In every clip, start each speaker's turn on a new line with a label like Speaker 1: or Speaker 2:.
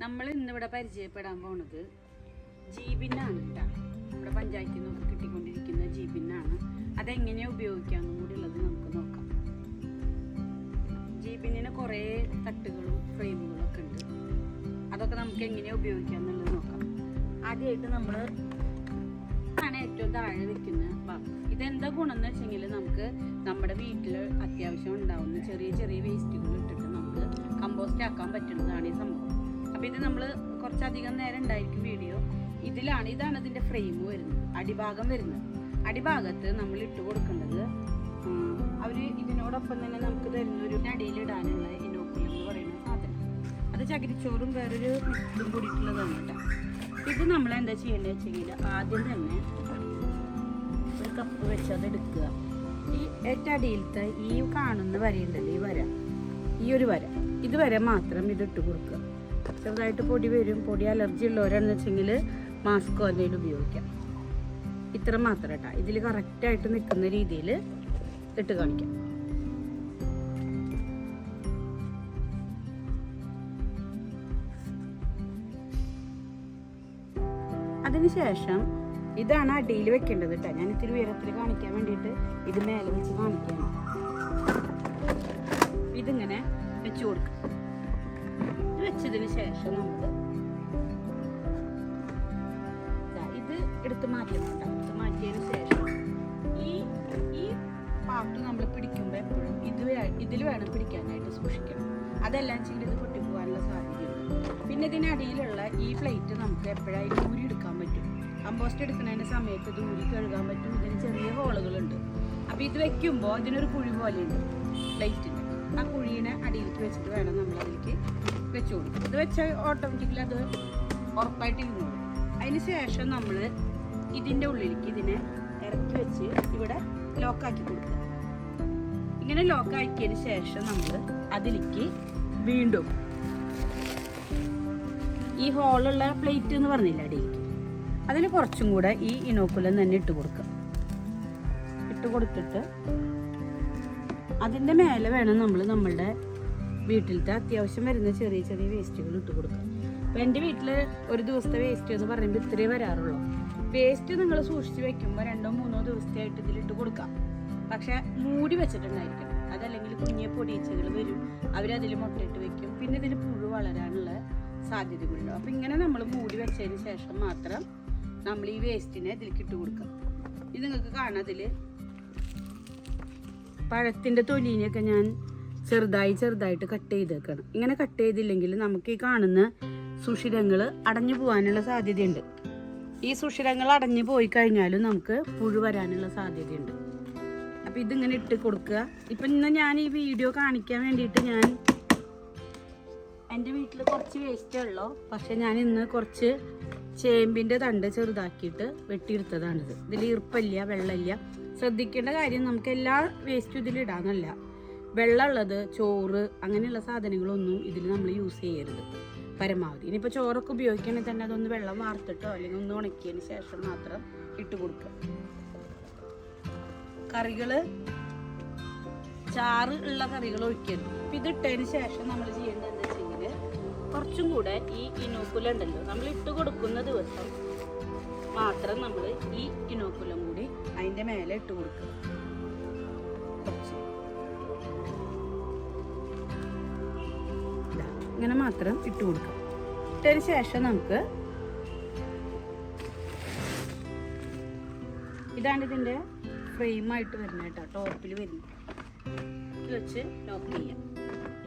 Speaker 1: നമ്മൾ ഇന്നിവിടെ പരിചയപ്പെടാൻ പോണത് ജീബിനാണ് കേട്ടോ ഇവിടെ പഞ്ചായത്തിൽ നിന്നൊക്കെ കിട്ടിക്കൊണ്ടിരിക്കുന്ന ജീബിനാണ് അതെങ്ങനെയാ ഉപയോഗിക്കാന്നും കൂടി ഉള്ളത് നമുക്ക് നോക്കാം. ജീബിനിന് കുറേ തട്ടുകളും ഫ്രെയിമുകളും ഒക്കെ ഉണ്ട്. അതൊക്കെ നമുക്ക് എങ്ങനെയാ ഉപയോഗിക്കാന്നുള്ളത് നോക്കാം. ആദ്യമായിട്ട് നമ്മൾ ആണ് ഏറ്റവും താഴെ വെക്കുന്ന ഭാഗം. ഇതെന്താ ഗുണം എന്ന് വെച്ചെങ്കിൽ നമുക്ക് നമ്മുടെ വീട്ടിൽ അത്യാവശ്യം ഉണ്ടാവുന്ന ചെറിയ ചെറിയ വേസ്റ്റുകൾ ഇട്ടിട്ട് നമുക്ക് കമ്പോസ്റ്റ് ആക്കാൻ പറ്റുന്നതാണ് ഈ സംഭവം. ഇത് നമ്മൾ കുറച്ചധികം നേരം ഉണ്ടായിരിക്കും വീഡിയോ. ഇതിലാണ് ഇതാണ് ഇതിന്റെ ഫ്രെയിം വരുന്നത് അടിഭാഗം വരുന്നത്. അടിഭാഗത്ത് നമ്മൾ ഇട്ട് കൊടുക്കേണ്ടത് അവർ ഇതിനോടൊപ്പം തന്നെ നമുക്ക് തരുന്ന ഒരു അടിയിലിടാനുള്ള ഇനോക്കുലം എന്ന് പറയുന്ന സാധനം. അത് ചകിരിച്ചോറും വേറൊരു ഇതും കൂടിയിട്ടുള്ളതാണ് കേട്ടോ. ഇത് നമ്മൾ എന്താ ചെയ്യേണ്ടത് വെച്ചെങ്കിൽ ആദ്യം തന്നെ ഒരു കപ്പ് വെച്ച് അത് എടുക്കുക. ഈ ഏറ്റവും ഈ കാണുന്ന വരയുണ്ടല്ലോ ഈ വര. ഈ ഒരു വര. ഇത് വരെ മാത്രം ഇത് ഇട്ട് കൊടുക്കുക. ചെറുതായിട്ട് പൊടി വരും. പൊടി അലർജി ഉള്ളവരാണെന്ന് വെച്ചെങ്കിൽ മാസ്കോ എന്തെങ്കിലും ഉപയോഗിക്കാം. ഇത്ര മാത്രം കേട്ടോ. ഇതിൽ കറക്റ്റായിട്ട് നിൽക്കുന്ന രീതിയിൽ ഇട്ട് കാണിക്കാം. അതിനുശേഷം ഇതാണ് അടിയിൽ വെക്കേണ്ടത് കേട്ടോ. ഞാൻ ഇത്തിരി ഉയരത്തിൽ കാണിക്കാൻ വേണ്ടിയിട്ട് ഇത് മേലെ വെച്ച് കാണിക്കുകയാണ് ഇതിങ്ങനെ വെച്ച് കൊടുക്കും. ഇത് വെച്ചതിന് ശേഷം നമ്മൾ ഇത് എടുത്ത് മാറ്റുന്നുണ്ട് എടുത്ത് മാറ്റിയതിന് ശേഷം ഈ ഈ പാർട്ട് നമ്മൾ പിടിക്കുമ്പോൾ എപ്പോഴും ഇത് ഇതിൽ വേണം പിടിക്കാനായിട്ട് സൂക്ഷിക്കണം. അതെല്ലാം ചെയ്ത് ഇത് പൊട്ടിപ്പോകാനുള്ള സാധ്യതയുണ്ട്. പിന്നെ ഇതിനടിയിലുള്ള ഈ പ്ലേറ്റ് നമുക്ക് എപ്പോഴായാലും ഊരി എടുക്കാൻ പറ്റും. കമ്പോസ്റ്റ് എടുക്കുന്നതിന്റെ സമയത്ത് ഇത് ഊരി കഴുകാൻ പറ്റും. ഇതിന് ചെറിയ ഹോളുകളുണ്ട് അപ്പോൾ ഇത് വെക്കുമ്പോൾ ഇതിനൊരു കുഴി പോലെയുണ്ട് പ്ലേറ്റിന് ആ കുഴീനെ അടിയിലേക്ക് വെച്ചിട്ട് വേണം നമ്മൾ അതിലേക്ക് വെച്ച് ഇത് വെച്ചാൽ ഓട്ടോമാറ്റിക്കലി അത് ഉറപ്പായിട്ട് ഇരുന്നോളും അതിന് ശേഷം നമ്മൾ ഇതിന്റെ ഉള്ളിലേക്ക് ഇതിനെ ഇറക്കി വെച്ച് ഇവിടെ ലോക്കാക്കി കൊടുക്കുക. ഇങ്ങനെ ലോക്കാക്കിയതിന് ശേഷം നമ്മൾ അതിലേക്ക് വീണ്ടും ഈ ഹോളുള്ള പ്ലേറ്റ് എന്ന് പറഞ്ഞില്ല അടിയിലേക്ക് അതിൽ കുറച്ചും കൂടെ ഈ ഇനോക്കുലം തന്നെ ഇട്ട് കൊടുക്കുക. ഇട്ട് കൊടുത്തിട്ട് അതിന്റെ മേലെ വേണം നമ്മൾ നമ്മളുടെ വീട്ടിലത്തെ അത്യാവശ്യം വരുന്ന ചെറിയ ചെറിയ വേസ്റ്റുകൾ ഇട്ട് കൊടുക്കും. അപ്പം എന്റെ വീട്ടിൽ ഒരു ദിവസത്തെ വേസ്റ്റ് എന്ന് പറയുമ്പോൾ ഇത്രയേ വരാറുള്ളൂ. വേസ്റ്റ് നിങ്ങൾ സൂക്ഷിച്ച് വെക്കുമ്പോൾ രണ്ടോ മൂന്നോ ദിവസത്തെയായിട്ട് ഇതിലിട്ട് കൊടുക്കാം. പക്ഷേ മൂടി വെച്ചിട്ടുണ്ടായിരിക്കും. അതല്ലെങ്കിൽ കുഞ്ഞിയ പൊടിയച്ചകൾ വരും. അവരതിൽ മുട്ടയിട്ട് വെക്കും. പിന്നെ ഇതിൽ പുഴു വളരാനുള്ള സാധ്യതകളുണ്ട്. അപ്പം ഇങ്ങനെ നമ്മൾ മൂടി വെച്ചതിന് ശേഷം മാത്രം നമ്മൾ ഈ വേസ്റ്റിനെ ഇതിലേക്ക് ഇട്ട് കൊടുക്കാം. ഇത് നിങ്ങൾക്ക് കാണാം അതിൽ പഴത്തിന്റെ തൊലീനെയൊക്കെ ഞാൻ ചെറുതായി ചെറുതായിട്ട് കട്ട് ചെയ്തേക്കണം. ഇങ്ങനെ കട്ട് ചെയ്തില്ലെങ്കിൽ നമുക്ക് ഈ കാണുന്ന സുഷിരങ്ങൾ അടഞ്ഞു പോകാനുള്ള സാധ്യതയുണ്ട്. ഈ സുഷിരങ്ങൾ അടഞ്ഞു പോയി കഴിഞ്ഞാലും നമുക്ക് പുഴു വരാനുള്ള സാധ്യതയുണ്ട്. അപ്പം ഇതിങ്ങനെ ഇട്ട് കൊടുക്കുക. ഇപ്പം ഇന്ന് ഞാൻ ഈ വീഡിയോ കാണിക്കാൻ വേണ്ടിയിട്ട് ഞാൻ എന്റെ വീട്ടിൽ കുറച്ച് വേസ്റ്റേ ഉള്ളൂ. പക്ഷെ ഞാൻ ഇന്ന് കുറച്ച് ചേമ്പിന്റെ തണ്ട് ചെറുതാക്കിയിട്ട് വെട്ടിയെടുത്തതാണിത്. ഇതിൽ ഈർപ്പല്ല വെള്ളമില്ല. ശ്രദ്ധിക്കേണ്ട കാര്യം നമുക്ക് എല്ലാ വേസ്റ്റും ഇതിലിടാന്നല്ല വെള്ളമുള്ളത് ചോറ് അങ്ങനെയുള്ള സാധനങ്ങളൊന്നും ഇതിൽ നമ്മൾ യൂസ് ചെയ്യരുത്. പരമാവധി. ഇനിയിപ്പോൾ ചോറൊക്കെ ഉപയോഗിക്കുകയാണെങ്കിൽ തന്നെ അതൊന്ന് വെള്ളം വാർത്തിട്ടോ അല്ലെങ്കിൽ ഒന്ന് ഉണക്കിയതിന് ശേഷം മാത്രം ഇട്ട് കൊടുക്കുക. കറികൾ ചാറ് ഉള്ള കറികൾ ഒഴിക്കരുത്. ഇത് ഇട്ടതിന് ശേഷം നമ്മൾ ചെയ്യേണ്ടത് എന്താ വെച്ചെങ്കിൽ കുറച്ചും കൂടെ ഈ ഇനോക്കുലം ഉണ്ടല്ലോ നമ്മൾ ഇട്ട് കൊടുക്കുന്ന ദിവസം മാത്രം നമ്മൾ ഈ ഇനോക്കുലം കൂടി അതിന്റെ മേലെ ഇട്ട് കൊടുക്കുക. കുറച്ച്. ഇങ്ങനെ മാത്രം ഇട്ട് കൊടുക്കാം. ഇട്ടതിന് ശേഷം നമുക്ക് ഇതാണ് ഇതിന്റെ ഫ്രെയിമായിട്ട് വരുന്നത് കേട്ടോ ടോപ്പിൽ വരുന്നത്. ഇത് വെച്ച് ലോക്ക് ചെയ്യാം.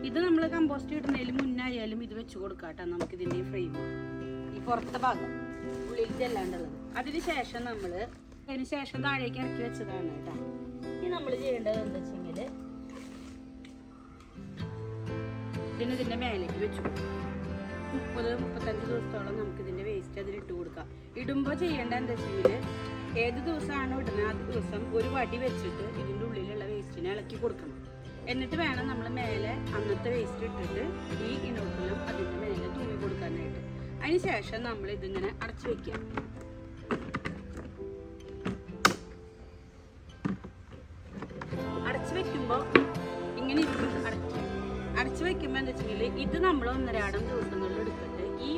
Speaker 1: ഇത് നമ്മൾ കമ്പോസ്റ്റ് ഇടുന്നതിൽ മുന്നായാലും ഇത് വെച്ച് കൊടുക്കാം കേട്ടോ നമുക്ക് ഇതിന്റെ ഫ്രെയിം ഈ പുറത്തെ ഭാഗം ഉള്ളിലേക്ക് അല്ലാണ്ടുള്ളത്. അതിന് ശേഷം നമ്മൾ അതിന് ശേഷം താഴേക്ക് ഇറക്കി വെച്ചതാണ് കേട്ടോ. ഇനി നമ്മൾ ചെയ്യേണ്ടത് എന്താ വെച്ചെങ്കിൽ ഇതിന് ഇതിന്റെ മേലേക്ക് വെച്ചു. മുപ്പത് മുപ്പത്തഞ്ച് ദിവസത്തോളം നമുക്ക് ഇതിന്റെ വേസ്റ്റ് അതിൽ ഇട്ട് കൊടുക്കാം. ഇടുമ്പോൾ ചെയ്യേണ്ട എന്താ വെച്ചെങ്കിൽ ഏത് ദിവസമാണോ ഇടുന്നത് ആ ദിവസം ഒരു വടി വെച്ചിട്ട് ഇതിന്റെ ഉള്ളിലുള്ള വേസ്റ്റിനെ ഇളക്കി കൊടുക്കണം. എന്നിട്ട് വേണം നമ്മൾ മേലെ അന്നത്തെ വേസ്റ്റ് ഇട്ടിട്ട് ഈ ഇനോക്കുലം അതിന്റെ മേലെ തൂങ്ങി കൊടുക്കാനായിട്ട്. അതിന് ശേഷം നമ്മൾ ഇതിങ്ങനെ അടച്ചു വെക്കുക. അടച്ചു വെക്കുമ്പോൾ ഇങ്ങനെ ഇരിക്കും. അടയ്ക്കുക അടച്ചു വെക്കുമ്പോൾ എന്താ വെച്ചാൽ ഇത് നമ്മൾ ഒന്നരാടം ദിവസങ്ങളിൽ എടുത്തിട്ട് ഈ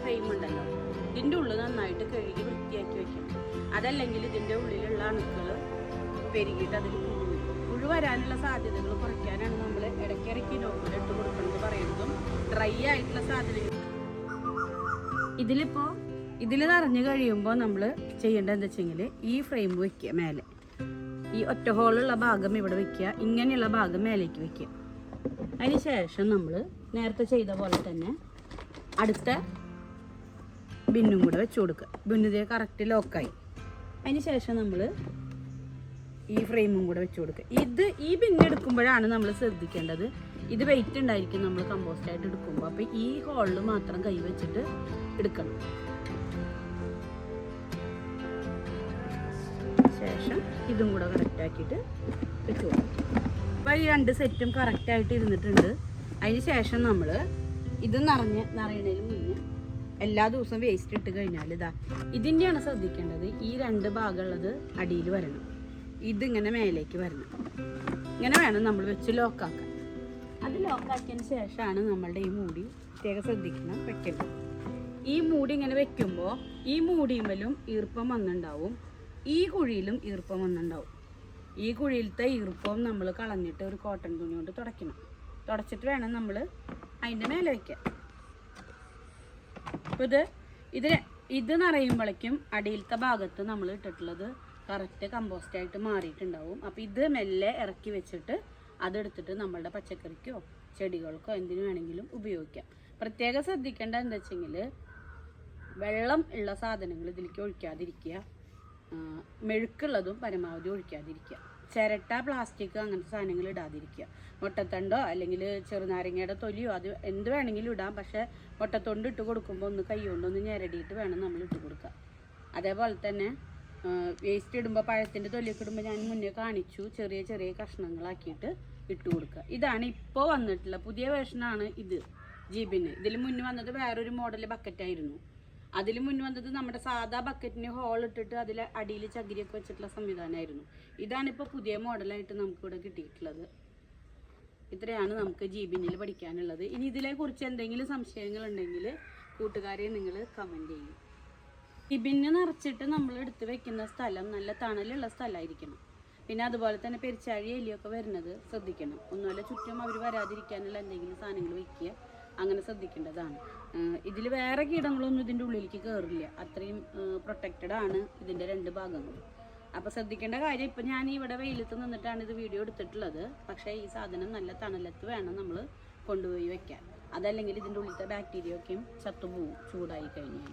Speaker 1: ഫ്രെയിം ഉണ്ടല്ലോ ഇതിന്റെ ഉള്ളിൽ നന്നായിട്ട് കഴുകി വൃത്തിയാക്കി വെക്കണം. അതല്ലെങ്കിൽ ഇതിന്റെ ഉള്ളിലുള്ള അണുക്കൾ പെരുകിയിട്ട് അതിൽ പുഴു പുഴു വരാനുള്ള സാധ്യതകൾ കുറയ്ക്കാനാണ് നമ്മൾ ഇടയ്ക്കിടയ്ക്ക് നോക്കിൽ ഇട്ട് കൊടുക്കണമെന്ന് പറയുന്നതും ഡ്രൈ ആയിട്ടുള്ള സാധ്യതകൾ ഇതിലിപ്പോൾ ഇതിൽ നിറഞ്ഞു കഴിയുമ്പോൾ നമ്മൾ ചെയ്യേണ്ടത് എന്താ വെച്ചെങ്കിൽ ഈ ഫ്രെയിം വയ്ക്കുക മേലെ. ഈ ഒറ്റ ഹോളുള്ള ഭാഗം ഇവിടെ വയ്ക്കുക ഇങ്ങനെയുള്ള ഭാഗം മേലേക്ക് വയ്ക്കുക അതിന് ശേഷം നമ്മൾ നേരത്തെ ചെയ്ത പോലെ തന്നെ അടുത്ത ബിന്നും കൂടെ വെച്ച് കൊടുക്കുക. ബിന്നിതേ കറക്റ്റ് ലോക്കായി അതിന് ശേഷം നമ്മൾ ഈ ഫ്രെയിമും കൂടെ വെച്ച് കൊടുക്കുക. ഇത് ഈ ബിന്ന് എടുക്കുമ്പോഴാണ് നമ്മൾ ശ്രദ്ധിക്കേണ്ടത്. ഇത് വെയിറ്റ് ഉണ്ടായിരിക്കും നമ്മൾ കമ്പോസ്റ്റ് ആയിട്ട് എടുക്കുമ്പോൾ. അപ്പോൾ ഈ ഹോളിൽ മാത്രം കൈ വെച്ചിട്ട് എടുക്കണം. ശേഷം ഇതും കൂടെ കറക്റ്റ് ആക്കിയിട്ട് വെച്ച് കൊടുക്കും അപ്പോൾ ഈ രണ്ട് സെറ്റും കറക്റ്റ് ആയിട്ട് ഇരുന്നിട്ടുണ്ട്. അതിന് ശേഷം നമ്മൾ ഇത് നിറഞ്ഞ് നിറയണതിന് മുന്നേ എല്ലാ ദിവസവും വേസ്റ്റ് ഇട്ട് കഴിഞ്ഞാൽ ഇതാ ഇതിന്റെയാണ് ശ്രദ്ധിക്കേണ്ടത് ഈ രണ്ട് ഭാഗമുള്ളത് അടിയിൽ വരണം. ഇതിങ്ങനെ മേലേക്ക് വരണം. ഇങ്ങനെ വേണം നമ്മൾ വെച്ച് ലോക്കാക്കാൻ അത് ലോക്കാക്കിയതിന് ശേഷമാണ് നമ്മളുടെ ഈ മൂടി പ്രത്യേകം ശ്രദ്ധിക്കണം വെക്കേണ്ടത്. ഈ മൂടി ഇങ്ങനെ വെക്കുമ്പോൾ ഈ മൂടിയുമ്മലും ഈർപ്പം വന്നിട്ടുണ്ടാവും ഈ കുഴിയിലും ഈർപ്പം വന്നിട്ടുണ്ടാവും ഈ കുഴിയിലത്തെ ഈർപ്പം നമ്മൾ കളഞ്ഞിട്ട് ഒരു കോട്ടൺ തുണി കൊണ്ട് തുടയ്ക്കണം. തുടച്ചിട്ട് വേണം നമ്മൾ അതിന്റെ മേലെ വയ്ക്കാൻ അപ്പോൾ ഇത് ഇത് ഇത് നിറയുമ്പോഴേക്കും അടിയിലത്തെ ഭാഗത്ത് നമ്മൾ ഇട്ടിട്ടുള്ളത് കറക്റ്റ് കമ്പോസ്റ്റ് ആയിട്ട് മാറിയിട്ടുണ്ടാവും. അപ്പോൾ ഇത് മെല്ലെ ഇറക്കി വെച്ചിട്ട് അതെടുത്തിട്ട് നമ്മളുടെ പച്ചക്കറിക്കോ ചെടികൾക്കോ എന്തിനു വേണമെങ്കിലും ഉപയോഗിക്കാം. പ്രത്യേകം ശ്രദ്ധിക്കേണ്ട എന്താ വെച്ചെങ്കിൽ വെള്ളം ഉള്ള സാധനങ്ങൾ ഇതിലേക്ക് ഒഴിക്കാതിരിക്കുക. മെഴുക്കുള്ളതും പരമാവധി ഒഴിക്കാതിരിക്കുക. ചിരട്ട പ്ലാസ്റ്റിക് അങ്ങനത്തെ സാധനങ്ങൾ ഇടാതിരിക്കുക. മുട്ടത്തണ്ടോ അല്ലെങ്കിൽ ചെറുനാരങ്ങയുടെ തൊലിയോ അത് എന്ത് വേണമെങ്കിലും ഇടാം. പക്ഷേ മുട്ടത്തൊണ്ട് ഇട്ട് കൊടുക്കുമ്പോൾ ഒന്ന് കൈകൊണ്ട് ഒന്ന് ഞെരടിയിട്ട് വേണം നമ്മൾ ഇട്ട് കൊടുക്കുക അതേപോലെ തന്നെ വേസ്റ്റ് ഇടുമ്പോൾ പഴത്തിന്റെ തൊലിയൊക്കെ ഇടുമ്പോൾ ഞാൻ മുന്നേ കാണിച്ചു. ചെറിയ ചെറിയ കഷ്ണങ്ങളാക്കിയിട്ട് ഇട്ട് കൊടുക്കുക. ഇതാണ് ഇപ്പോൾ വന്നിട്ടുള്ള പുതിയ വേർഷനാണ് ഇത്. ജീബിന്. ഇതിൽ മുന്നേ വന്നത് വേറൊരു മോഡൽ ബക്കറ്റായിരുന്നു അതിൽ മുന്നേ വന്നത് നമ്മുടെ സാധാ ബക്കറ്റിന് ഹോൾ ഇട്ടിട്ട് അതിൽ അടിയിൽ ചകിരിയൊക്കെ വെച്ചിട്ടുള്ള സംവിധാനമായിരുന്നു. ഇതാണിപ്പോൾ പുതിയ മോഡലായിട്ട് നമുക്കിവിടെ കിട്ടിയിട്ടുള്ളത്. ഇത്രയാണ് നമുക്ക് ജി ബിന്നിൽ പഠിക്കാനുള്ളത്. ഇനി ഇതിനെക്കുറിച്ച് എന്തെങ്കിലും സംശയങ്ങൾ ഉണ്ടെങ്കിൽ കൂട്ടുകാരെ നിങ്ങൾ കമന്റ് ചെയ്യും. ജിബിന് നിറച്ചിട്ട് നമ്മൾ എടുത്ത് വെക്കുന്ന സ്ഥലം നല്ല തണലുള്ള സ്ഥലമായിരിക്കണം. പിന്നെ അതുപോലെ തന്നെ പെരിച്ചാഴി എലിയൊക്കെ വരുന്നത് ശ്രദ്ധിക്കണം. ഒന്നുമല്ല ചുറ്റും അവർ വരാതിരിക്കാനുള്ള എന്തെങ്കിലും സാധനങ്ങൾ വെക്കുക. അങ്ങനെ ശ്രദ്ധിക്കേണ്ടതാണ്. ഇതിൽ വേറെ കീടങ്ങളൊന്നും ഇതിന്റെ ഉള്ളിലേക്ക് കയറില്ല അത്രയും പ്രൊട്ടക്റ്റഡ് ആണ് ഇതിന്റെ രണ്ട് ഭാഗങ്ങളും. അപ്പോൾ ശ്രദ്ധിക്കേണ്ട കാര്യം ഇപ്പം ഞാൻ ഇവിടെ വെയിലത്ത് നിന്നിട്ടാണ് ഇത് വീഡിയോ എടുത്തിട്ടുള്ളത്. പക്ഷേ ഈ സാധനം നല്ല തണലത്ത് വേണം നമ്മൾ കൊണ്ടുപോയി വെക്കാൻ. അതല്ലെങ്കിൽ ഇതിന്റെ ഉള്ളിലത്തെ ബാക്ടീരിയ ഒക്കെയും ചത്തുപോകും ചൂടായി കഴിഞ്ഞാൽ.